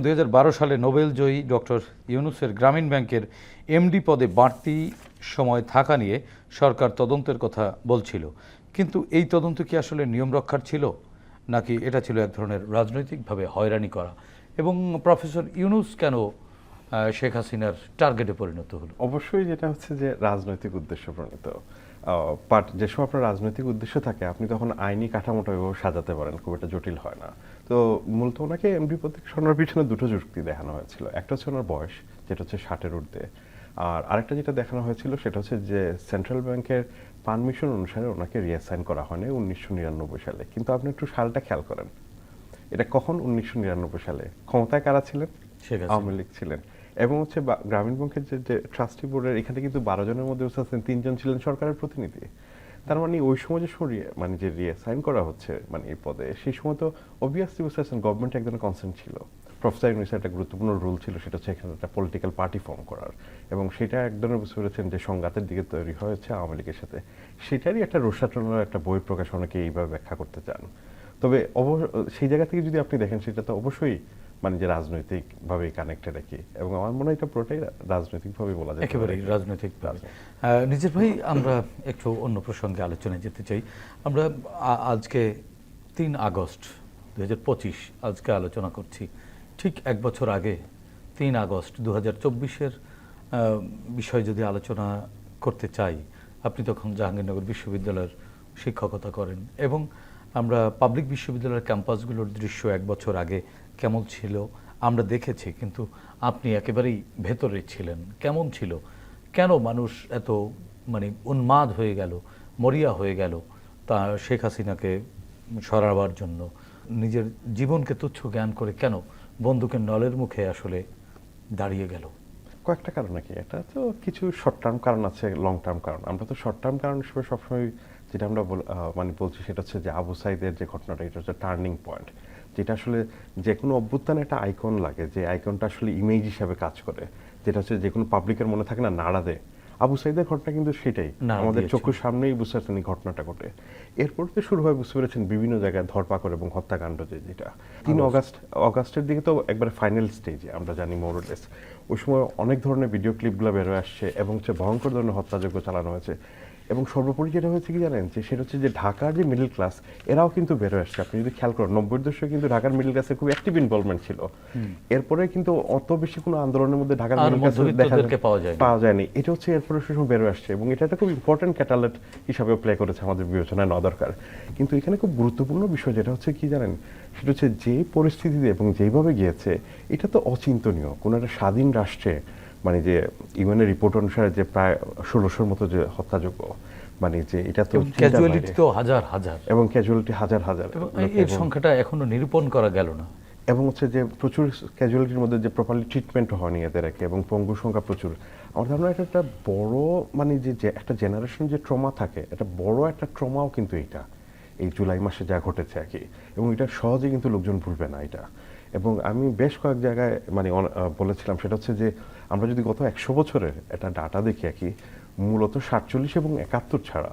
দুই হাজার বারো সালে নোবেল জয়ী ডক্টর ইউনুসের গ্রামীণ ব্যাংকের এমডি পদে বাড়তি সময় থাকা নিয়ে সরকার তদন্তের কথা বলছিল। কিন্তু এই তদন্ত কি আসলে নিয়ম রক্ষার ছিল? নাকি এটা ছিল এক ধরনের রাজনৈতিকভাবে হয়রানি করা? এবং প্রফেসর ইউনুস কেন শেখ হাসিনার টার্গেটে পরিণত হলো? অবশ্যই যেটা হচ্ছে যে রাজনৈতিক উদ্দেশ্য প্রণীত। যে সময় আপনার রাজনৈতিক উদ্দেশ্য থাকে, আপনি তখন আইনি কাঠামোটা সাজাতে পারেন, খুব একটা জটিল হয় না। তো মূলত ওনাকে এমডি পদে সরানোর পিছনে দুটো যুক্তি দেখানো হয়েছিল। একটা হচ্ছে ওনার বয়স যেটা হচ্ছে ষাটের ঊর্ধ্বে। আর আরেকটা যেটা দেখানো হয়েছিল সেটা হচ্ছে যে সেন্ট্রাল ব্যাংকের পারমিশন অনুসারে ওনাকে রিঅ্যাসাইন করা হয়নি উনিশশো নিরানব্বই সালে। কিন্তু আপনি একটু সালটা খেয়াল করেন। এটা কখন উনিশশো নিরানব্বই সালে? ক্ষমতায় কারা ছিলেন? আওয়ামী লীগ ছিলেন। এবং হচ্ছে গ্রামীণ ব্যাংকের যে যে ট্রাস্টি বোর্ডের এখানে কিন্তু বারো জনের মধ্যে তিনজন ছিলেন সরকারের প্রতিনিধি। তার মানে ওই সময় যে সরিয়ে মানে যে রিয়াসাইন করা হচ্ছে মানে এই পদে, সেই সময় তো অবভিয়াসলি বুঝতে পারছেন গভর্নমেন্ট একজনের কনসেন্ট ছিল। প্রফেসর ইউনিসের একটা গুরুত্বপূর্ণ রুল ছিল, সেটা হচ্ছে এখানে একটা পলিটিক্যাল পার্টি ফর্ম করার। এবং সেটা এক ধরনের বুঝতে পেরেছেন যে সংঘাতের দিকে তৈরি হয়েছে আওয়ামী লীগের সাথে। সেটারই একটা রোষাটনার একটা বই প্রকাশ অনেকে এইভাবে ব্যাখ্যা করতে চান। তবে অবশ্য, সেই জায়গা থেকে যদি আপনি দেখেন, সেটা তো অবশ্যই মানে যে রাজনৈতিকভাবে কানেক্টেড আর কি। এবং আমার মনে হয় এটা পুরোটাই রাজনৈতিকভাবে বলা যায় একেবারেই রাজনৈতিক। নিজের ভাই আমরা একটু অন্য প্রসঙ্গে আলোচনায় যেতে চাই। আমরা আজকে তিন আগস্ট দু পঁচিশ আজকে আলোচনা করছি। ঠিক এক বছর আগে তিন আগস্ট দু হাজার চব্বিশের বিষয় যদি আলোচনা করতে চাই আপনি তখন জাহাঙ্গীরনগর বিশ্ববিদ্যালয়ের শিক্ষকতা করেন এবং আমরা পাবলিক বিশ্ববিদ্যালয়ের ক্যাম্পাসগুলোর দৃশ্য এক বছর আগে কেমন ছিল, আমরা দেখেছি, কিন্তু আপনি একেবারেই ভেতরে ছিলেন। কেমন ছিল? কেন মানুষ এত মানে উন্মাদ হয়ে গেল, মরিয়া হয়ে গেল তা শেখ হাসিনাকে সরাবার জন্য? নিজের জীবনকে তুচ্ছ জ্ঞান করে কেন বন্দুকের নলের মুখে আসলে দাঁড়িয়ে গেল? কয়েকটা কারণ নাকি। এটা তো কিছু শর্ট টার্ম কারণ আছে লং টার্ম কারণ। আমরা তো শর্ট টার্ম কারণ হিসেবে সবসময় যেটা আমরা মানে বলছি সেটা হচ্ছে যে আবু সাইদের যে ঘটনাটা এটা হচ্ছে টার্নিং পয়েন্ট যেটা আসলে যে কোনো অভ্যুত্থানে একটা আইকন লাগে যে আইকনটা আসলে ইমেজ হিসাবে কাজ করে যেটা হচ্ছে যে কোনো পাবলিকের মনে থাকে না নাড়া দেয়। আবু সাইদের ঘটনা কিন্তু সেটাই। আমাদের চোখের সামনেই বুঝতে পারছেন এই ঘটনাটা ঘটে। এরপর তো শুরু হয় বুঝতে পেরেছেন বিভিন্ন জায়গায় ধরপাকড় এবং হত্যাকাণ্ড যে যেটা। তিন অগাস্ট অগাস্টের দিকে তো একবার ফাইনাল স্টেজে আমরা জানি মোরলেস ওই সময় অনেক ধরনের ভিডিও ক্লিপগুলো বেরোয় আসছে এবং হচ্ছে ভয়ঙ্কর ধরনের হত্যাযজ্ঞ চালানো হয়েছে। এবং সর্বোপরি যেটা হয়েছে কি জানেন? যে সেটা হচ্ছে যে ঢাকার যে মিডল ক্লাস এরাও কিন্তু বেরোয় আসছে। আপনি যদি খেয়াল করেন নব্বই দশকে কিন্তু ঢাকার মিডল ক্লাসের খুব অ্যাক্টিভ ইনভলভমেন্ট ছিল। এরপরে কিন্তু অত বেশি কোনো আন্দোলনের মধ্যে ঢাকার মিডল ক্লাস পাওয়া যায়নি। এটা হচ্ছে এরপরে সময় বেরো আসছে এবং এটা একটা খুব ইম্পর্টেন্ট ক্যাটালেট হিসাবে প্লে করেছে আমাদের বিবেচনায় নেওয়া দরকার। কিন্তু এখানে খুব গুরুত্বপূর্ণ বিষয় যেটা হচ্ছে কি জানেন? সেটা হচ্ছে যে পরিস্থিতিতে এবং যেভাবে গিয়েছে এটা তো অচিন্তনীয়। কোনো একটা স্বাধীন রাষ্ট্রে মানে যে ইউএনের রিপোর্ট অনুসারে যে প্রায় ষোলোশোর মতো যে হত্যাযোগ্য মানে যে এটা তো ক্যাজুয়ালিটি তো হাজার হাজার। এবং ক্যাজুয়ালিটি হাজার হাজার। এর সংখ্যাটা এখনও নিরূপণ করা গেল না। এবং হচ্ছে যে প্রচুর ক্যাজুয়ালিটির মধ্যে যে প্রপারলি ট্রিটমেন্ট হয়নি এদের একে এবং পঙ্গু সংখ্যা প্রচুর। আমার ধারণা এটা একটা বড় মানে যে যে একটা জেনারেশন যে ট্রমা থাকে এটা বড় একটা ট্রমাও কিন্তু এটা এই জুলাই মাসে যা ঘটেছে আর কি। এবং এটা সহজে কিন্তু লোকজন ভুলবে না এটা। এবং আমি বেশ কয়েক জায়গায় মানে বলেছিলাম, সেটা হচ্ছে যে আমরা যদি গত একশো বছরের একটা ডাটা দেখি আর কি, মূলত সাতচল্লিশ এবং একাত্তর ছাড়া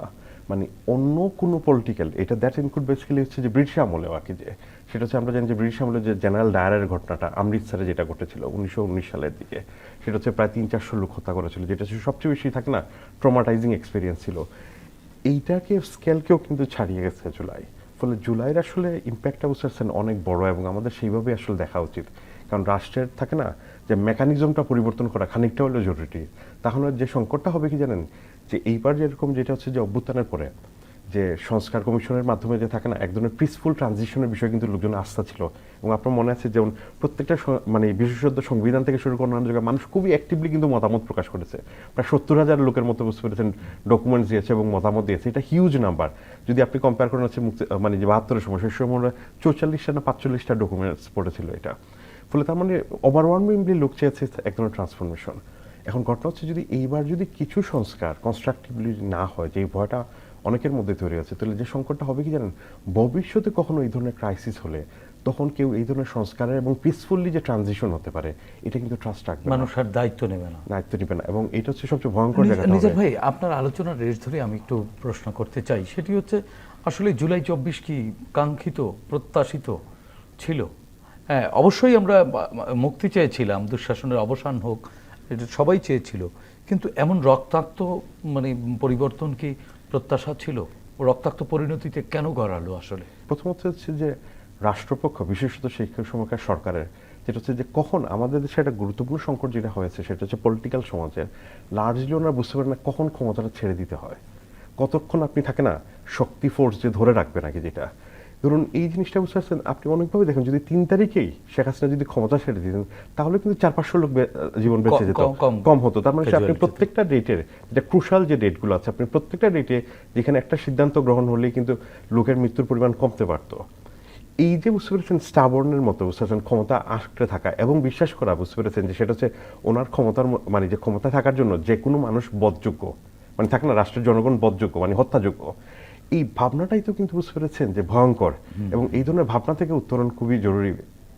মানে অন্য কোনো পলিটিক্যাল এটা দ্যাট ইনক্লুড বেসিক্যালি হচ্ছে যে ব্রিটিশ আমলেও আর কি যে, সেটা হচ্ছে আমরা জানি যে ব্রিটিশ আমলে যে জেনারেল ডায়ারের ঘটনাটা অমৃতসরে যেটা ঘটেছিল উনিশশো উনিশ সালের দিকে, সেটা হচ্ছে প্রায় তিন চারশো লোক হত্যা করেছিল, যেটা সবচেয়ে বেশি থাকে না ট্রমাটাইজিং এক্সপিরিয়েন্স ছিল। এইটাকে স্কেলকেও কিন্তু ছাড়িয়ে গেছে জুলাই। ফলে জুলাইয়ের আসলে ইম্প্যাক্টটা বুঝতে অনেক বড় এবং আমাদের সেইভাবে আসলে দেখা উচিত। কারণ রাষ্ট্রের থাকে না যে মেকানিজমটা পরিবর্তন করা খানিকটা হলেও জরুরি। তাহলে যে সংকটটা হবে কি জানেন? যে এইবার যেরকম যেটা হচ্ছে যে অভ্যুত্থানের পরে যে সংস্কার কমিশনের মাধ্যমে যে থাকে না, এক ধরনের পিসফুল ট্রানজিশনের বিষয়ে কিন্তু লোকজন আস্থা ছিল। এবং আপনার মনে আছে যেমন প্রত্যেকটা মানে বিশেষত সংবিধান থেকে শুরু করে অন্যান্য জায়গায় মানুষ খুবই অ্যাক্টিভলি কিন্তু মতামত প্রকাশ করেছে। প্রায় সত্তর হাজার লোকের মতো বুঝতে পেরেছেন ডকুমেন্টস দিয়েছে এবং মতামত দিয়েছে। এটা হিউজ নাম্বার যদি আপনি কম্পেয়ার করেন হচ্ছে মুক্তি মানে যে বাহাত্তরের সময়, সেই সময় চৌচল্লিশটা না পাঁচচল্লিশটা ডকুমেন্টস পড়েছিল এটা। ফলে তার মানে ওভারওয়ার্মিংলি লোক চেয়েছে এক ধরনের ট্রান্সফরমেশন এখন ঘটনা হচ্ছে যদি এইবার যদি কিছু সংস্কার কনস্ট্রাকটিভলি না হয়, যে ভয়টা অনেকের মধ্যে তৈরি আছে। তাহলে যে সংকটটা হবে কি জানেন? ভবিষ্যতে কখনো এই ধরনের ক্রাইসিস হলে তখন কেউ এই ধরনের সংস্কারের এবং পিসফুলি যে ট্রানজিশন হতে পারে এটা কিন্তু ট্রাস্ট রাখবে মানুষ আর দায়িত্ব নেবে না। দায়িত্ব নেবে না এবং এটা হচ্ছে সবচেয়ে ভয়ঙ্কর জায়গাটা নিজের ভাই আপনার আলোচনার রেশ ধরে আমি একটু প্রশ্ন করতে চাই। সেটি হচ্ছে আসলে জুলাই চব্বিশ কি কাঙ্ক্ষিত প্রত্যাশিত ছিল? হ্যাঁ অবশ্যই আমরা মুক্তি চেয়েছিলাম দুঃশাসনের অবসান হোক এটা সবাই চেয়েছিল। কিন্তু এমন রক্তাক্ত মানে পরিবর্তন কি প্রত্যাশা ছিল? রক্তাক্ত পরিণতিতে কেন গড়ালো আসলে? প্রথমত হচ্ছে যে রাষ্ট্রপক্ষ, বিশেষত শিক্ষক সময়কার সরকারের, যেটা হচ্ছে যে কখন আমাদের দেশে একটা গুরুত্বপূর্ণ সংকট যেটা হয়েছে সেটা হচ্ছে পলিটিক্যাল সমাজের। লার্জলি ওনারা বুঝতে পারেন না কখন ক্ষমতাটা ছেড়ে দিতে হয়। কতক্ষণ আপনি থাকে না, শক্তি ফোর্স যে ধরে রাখবে নাকি যেটা ধরুন এই জিনিসটা বুঝতে পারছেন আপনি অনেকভাবে দেখেন যদি তিন তারিখেই শেখ হাসিনা যদি ক্ষমতা ছেড়ে দিতেন তাহলে কিন্তু চার পাঁচশো লোক জীবন বেঁচে যেত কম- হতো। তার মানে আপনি প্রত্যেকটা ডেটের যেটা ক্রুশাল যে ডেটগুলো আছে আপনি প্রত্যেকটা ডেটে যেখানে একটা সিদ্ধান্ত গ্রহণ হলেই কিন্তু লোকের মৃত্যুর পরিমাণ কমতে পারতো। এই যে বুঝতে পেরেছেন স্টাবর্নের মতো বুঝতে পেরেছেন ক্ষমতা আঁকড়ে থাকা এবং বিশ্বাস করা বুঝতে পেরেছেন যে সেটা হচ্ছে ওনার ক্ষমতার মানে যে ক্ষমতা থাকার জন্য যে কোনো মানুষ বদযোগ্য। মানে থাকে না রাষ্ট্রের জনগণ বদযোগ্য মানে হত্যাযোগ্য। এই ভাবনাটাই তো কিন্তু বুঝতে পেরেছেন যে ভয়ঙ্কর। এবং এই ধরনের ভাবনা থেকে উত্তরণ খুবই জরুরি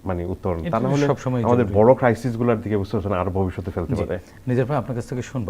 মানে উত্তরণ। তা না হলে সবসময় আমাদের বড় ক্রাইসিসগুলার দিকে বুঝতে পারছেন আরও ভবিষ্যতে ফেলতে পারে। নিজের ভাই আপনার কাছ থেকে শুনব।